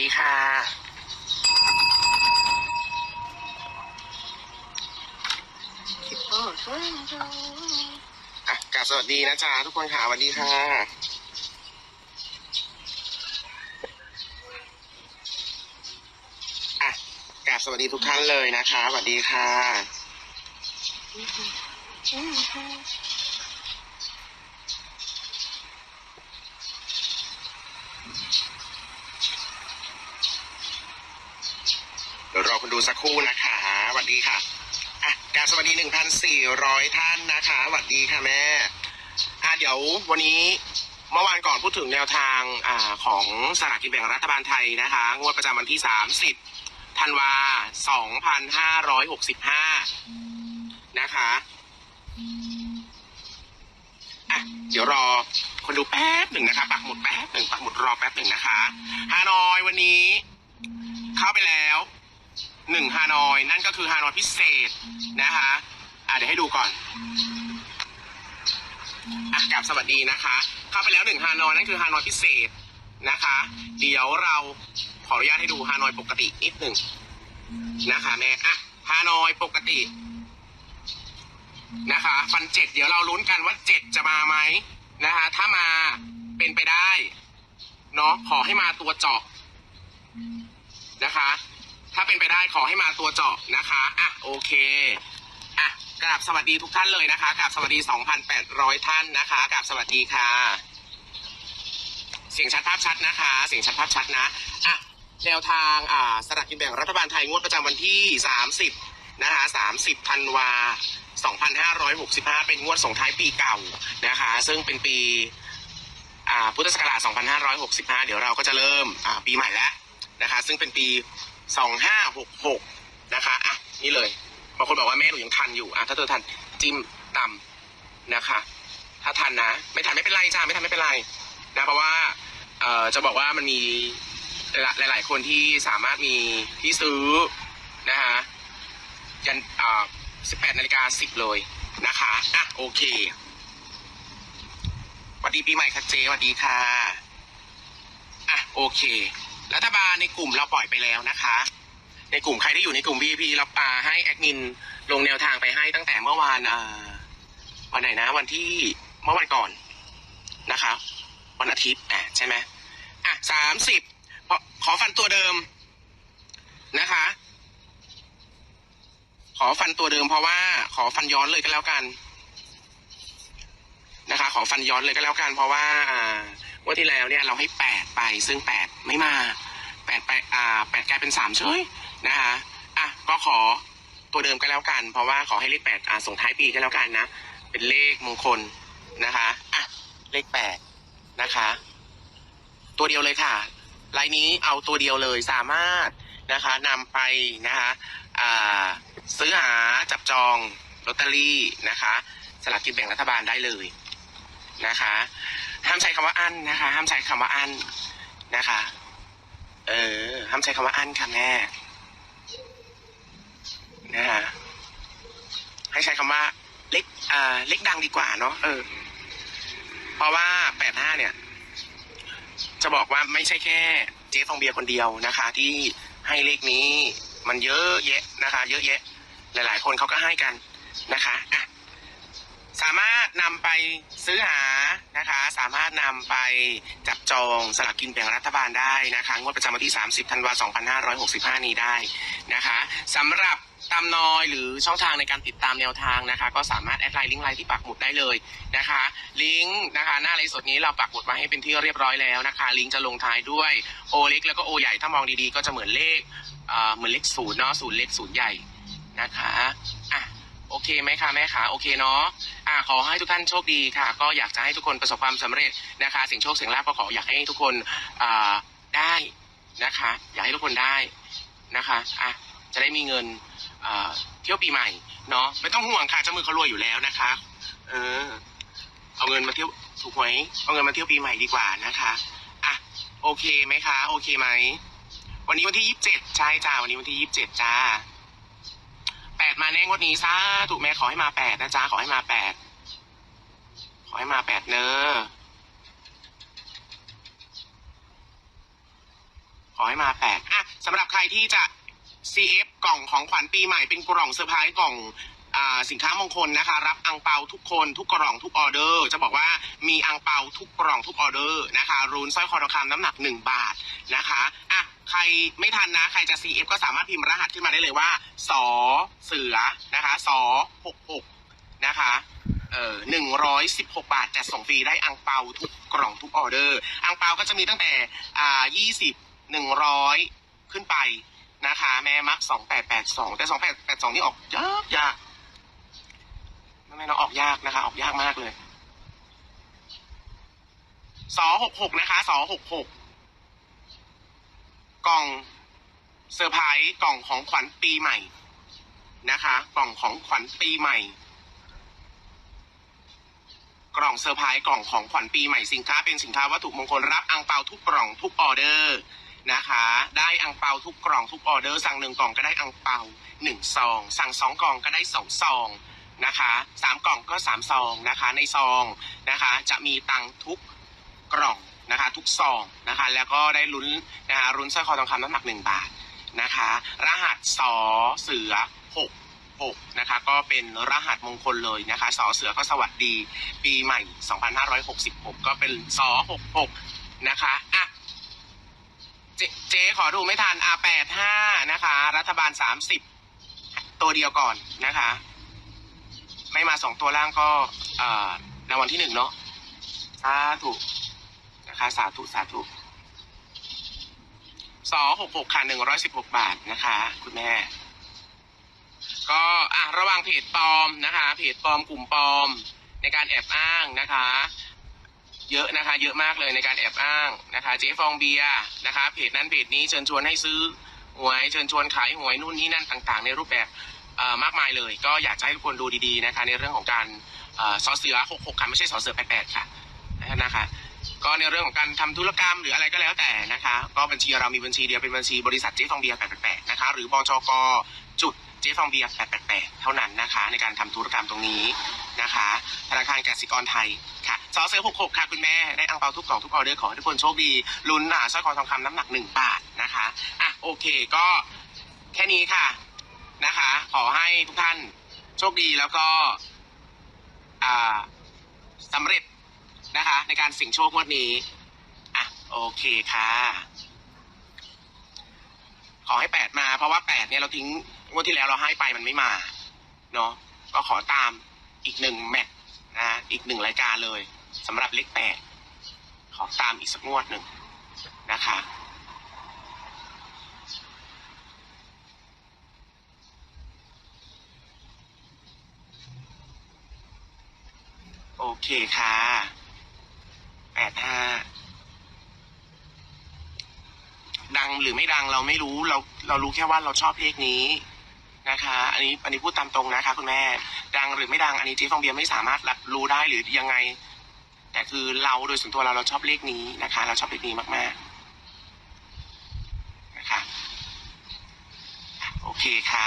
ดีค่ะ อะกราบสวัสดีนะจ๊ะทุกคนค่ะสวัสดีค่ะ อะกราบสวัสดีทุกท่านเลยนะคะสวัสดีค่ะ เดี๋ยว รอคุณดูสักครู่นะคะสวัสดีค่ะอะกาบสวัสดีหนึ่งพันสี่ร้อยท่านนะคะสวัสดีค่ะแม่อะเดี๋ยววันนี้เมื่อวานก่อนพูดถึงแนวทางอ่าของสลากกินแบ่งรัฐบาลไทยนะคะ งวดประจำวันที่สามสิบธันวาสองพันห้าร้อยหกสิบห้านะคะอะเดี๋ยวรอคนดูแป๊บหนึ่งนะคะ ปักหมุดแป๊บหนึ่งปักหมุดรอแป๊บหนึ่งนะคะฮานอยวันนี้ เข้าไปแล้ว หนึ่งฮานอย นั่นก็คือฮานอยพิเศษนะคะอะเดี๋ยวให้ดูก่อนอะกลับสวัสดีนะคะ เข้าไปแล้วหนึ่งฮานอยนั่นคือฮานอยพิเศษนะคะ เดี๋ยวเราขออนุญาตให้ดูฮานอยปกตินิดหนึ่งนะคะแม่อะฮานอยปกตินะคะฟันเจ็ดเดี๋ยวเราลุ้นกันว่าเจ็ดจะมาไหมนะคะถ้ามาเป็นไปได้เนาะขอให้มาตัวเจาะนะคะ ถ้าเป็นไปได้ขอให้มาตัวเจาะนะคะอะโอเคอะกราบสวัสดีทุกท่านเลยนะคะกราบสวัสดี 2,800 ท่านนะคะกราบสวัสดีค่ะ เสียงชัดภาพชัดนะคะ เสียงชัดภาพชัดนะอะแนวทางอ่าสลากกินแบ่งรัฐบาลไทยงวดประจำวันที่ 30 นะคะ 30ธันวา2565 เป็นงวดส่งท้ายปีเก่านะคะ ซึ่งเป็นปีอ่าพุทธศักราช 2565 เดี๋ยวเราก็จะเริ่มอ่าปีใหม่แล้วนะคะ ซึ่งเป็นปี 2566นะคะอะนี่เลยบางคนบอกว่าแม่หนูยังทันอยู่อะถ้าเธอทันจิ้มต่ำนะคะ ถ้าทันนะไม่ทันไม่เป็นไรจ้าไม่ทันไม่เป็นไรนะเพราะว่าเอ่อจะบอกว่ามันมีหลายหลายๆคนที่สามารถมีที่ซื้อนะคะยันอ่า18นาฬิกา10เลยนะคะอะโอเคสวัสดีปีใหม่ค่ะเจสวัสดีค่ะอะโอเค รัฐบาลในกลุ่มเราปล่อยไปแล้วนะคะ ในกลุ่มใครที่อยู่ในกลุ่ม VIP เราอ่าให้แอดมินลงแนวทางไปให้ตั้งแต่เมื่อวานวันไหนนะ วันที่เมื่อวันก่อนนะคะ วันอาทิตย์อะใช่ไหมอะสามสิบขอฟันตัวเดิมนะคะ ขอฟันตัวเดิมเพราะว่า ขอฟันย้อนเลยก็แล้วกัน นะคะ ขอฟันย้อนเลยก็แล้วกัน เพราะว่าอ่า งวดที่แล้วเนี่ยเราให้แปดไปซึ่งแปดไม่มาแปดไปอ่าแปดกลายเป็นสามเฉยนะคะอะก็ขอตัวเดิมก็แล้วกัน เพราะว่าขอให้เลขแปดอ่าส่งท้ายปีก็แล้วกันนะ เป็นเลขมงคลนะคะอะเลขแปดนะคะ ตัวเดียวเลยค่ะลายนี้เอาตัวเดียวเลยสามารถนะคะนำไปนะคะอ่าซื้อหาจับจองลอตเตอรี่นะคะสลากกินแบ่งรัฐบาลได้เลย นะคะ ห้ามใช้คำว่าอั้นนะคะ ห้ามใช้คำว่าอั้นนะคะ เออ ห้ามใช้คำว่าอั้นค่ะแม่นะคะให้ใช้คำว่าเล็กอ่าเล็กดังดีกว่าเนาะเออ เพราะว่าแปดห้าเนี่ย จะบอกว่าไม่ใช่แค่เจ๊ฟองเบียร์คนเดียวนะคะ ที่ให้เลขนี้มันเยอะแยะนะคะ เยอะแยะ หลาย ๆ คนเขาก็ให้กันนะคะอะามารถนำไปซื้อหานะคะ สามารถนำไปจับจองสลากกินแบ่งรัฐบาลได้นะคะงวดประจำวันที่ 30ธันวาคม2565 นี้ได้นะคะสำหรับตามนอยหรือช่องทางในการติดตามแนวทางนะคะ ก็สามารถแอดไลน์ลิงก์ไลน์ที่ปักหมุดได้เลยนะคะ ลิงก์นะคะ หน้าไลฟ์สดนี้เราปักหมุดมาให้เป็นที่เรียบร้อยแล้วนะคะ ลิงก์จะลงท้ายด้วยโอเล็กแล้วก็โอใหญ่ถ้ามองดีๆ ก็จะเหมือนเลขเออเหมือนเลขศูนย์เนาะศูนย์เล็กศูนย์ใหญ่นะคะอะ โอเคไหมคะแม่ขาโอเคเนาะอ่าขอให้ทุกท่านโชคดีค่ะ ก็อยากจะให้ทุกคนประสบความสำเร็จนะคะสียงโชคสียงลาภก็ขออยากให้ทุกคนอ่าได้นะคะ อยากให้ทุกคนได้นะคะอะจะได้มีเงินอ่าเที่ยวปีใหม่เนาะไม่ต้องห่วงค่ะเจ้ามือเขารวยอยู่แล้วนะคะ เออ เอาเงินมาเที่ยวถูกไหมเอาเงินมาเที่ยวปีใหม่ดีกว่านะคะอะโอเคไหมคะ โอเคไหมวันนี้วันที่ยี่สิบเจ็ดใช่จ้าวันนี้วันที่ยี่สิบเจ็ดจ้า งวดนี้ซาถูกแม่ขอให้มาแปดนะจ๊ะขอให้มาแปดขอให้มาแปดเนอะขอให้มาแปดอะสำหรับใครที่จะ CF กล่องของขวัญปีใหม่เป็นกล่องเซอร์ไพรส์กล่องอ่าสินค้ามงคลนะคะ รับอังเปาทุกคนทุกกล่องทุกออเดอร์ จะบอกว่ามีอังเปาทุกกล่องทุกออเดอร์นะคะรูนสร้อยคอทองคำน้ำหนัก 1 บาทนะคะอะ ใครไม่ทันนะ ใครจะ CF ก็สามารถพิมพ์รหัสขึ้นมาได้เลยว่า สอเสือนะคะสอหกหกนะคะเอ่อหนึ่งร้อยสิบหกบาทจัดส่งฟรีได้อังเปาทุกกล่องทุกออเดอร์ อังเปาก็จะมีตั้งแต่อ่ายี่สิบหนึ่งร้อยขึ้นไปนะคะ แม่มักสองแปดแปดสองแต่สองแปดแปดสองนี่ออกยากยากไม่ไม่เนาะออกยากนะคะ ออกยากมากเลยสอหกหกนะคะสอหกหก กล่องเซอร์ไพรส์กล่องของขวัญปีใหม่นะคะ กล่องของขวัญปีใหม่ กล่องเซอร์ไพรส์กล่องของขวัญปีใหม่สินค้าเป็นสินค้าวัตถุมงคลรับอังเปาทุกกล่องทุกออเดอร์นะคะ ได้อังเปาทุกกล่องทุกออเดอร์ สั่งหนึ่งกล่องก็ได้อังเปาหนึ่งซอง สั่งสองกล่องก็ได้สองซองนะคะสามกล่องก็สามซองนะคะในซองนะคะ จะมีตังทุกกล่อง นะคะ ทุกซองนะคะ แล้วก็ได้ลุ้นนะคะลุ้นสร้อยคอทองคำน้ำหนักหนึ่งบาทนะคะ รหัสสอเสือหกหกนะคะ ก็เป็นรหัสมงคลเลยนะคะสอเสือก็สวัสดี ปีใหม่ 2566 ก็เป็นสอ66นะคะอะเจเจ๊ขอดูไม่ทันอาแปดห้านะคะ รัฐบาลสามสิบตัวเดียวก่อนนะคะ ไม่มาสองตัวล่างก็รางวัลที่หนึ่งเนาะสาธุ นะคะ สาธุ สาธุสองหกหกค่ะหนึ่งร้อยสิบหกบาทนะคะ คุณแม่ ก็อะระวังเพจปลอมนะคะเพจปลอมกลุ่มปลอม ในการแอบอ้างนะคะ เยอะนะคะ เยอะมากเลยในการแอบอ้างนะคะ เจ๊ฟองเบียร์นะคะเพจนั้นเพจนี้เชิญชวนให้ซื้อหวยเชิญชวนขายหวยนู่นนี่นั่นต่าง ๆ ในรูปแบบมากมายเลย ก็อยากให้ทุกคนดูดีๆนะคะ ในเรื่องของการเอ่อสเสือหกหกค่ะไม่ใช่สอเสือแปดแปดค่ะนะคะ ก็ในเรื่องของการทำธุรกรรมหรืออะไรก็แล้วแต่นะคะ ก็บัญชีเรามีบัญชีเดียวเป็นบัญชีบริษัทเจ๊ฟองเบียร์888นะคะหรือบจกจุดเจ๊ฟองเบียร์888 เท่านั้นนะคะ ในการทำธุรกรรมตรงนี้นะคะธนาคารกสิกรไทยค่ะสอเสือ66 ค่ะ คุณแม่ ได้อังเปาทุกกล่องทุกออเดอร์ขอให้ทุกคนโชคดีลุ้นอ่าสร้อยคอทองคำน้ำหนัก 1 บาทนะคะอะโอเคก็แค่นี้ค่ะนะคะ ขอให้ทุกท่านโชคดีแล้วก็อ่าสำเร็จ นะคะ ในการเสี่ยงโชคงวดนี้ อะ โอเคค่ะ ขอให้แปดมา เพราะว่าแปดเนี่ยเราทิ้งงวดที่แล้วเราให้ไปมันไม่มา เนาะก็ขอตามอีกหนึ่งแมตช์นะอีกหนึ่งรายการเลยสำหรับเลขแปดขอตามอีกสักงวดหนึ่งนะคะโอเคค่ะ ปดห้าดังหรือไม่ดังเราไม่รู้เราเรารู้แค่ว่าเราชอบเลขนี้นะคะ อันนี้อันนี้พูดตามตรงนะคะ คุณแม่ ดังหรือไม่ดังอันนี้เจ๊ฟองเบียร์ไม่สามารถรับรู้ได้หรือยังไง แต่คือเราโดยส่วนตัวเราเราชอบเลขนี้นะคะ เราชอบเลขนี้มากๆนะคะโอเคค่ะ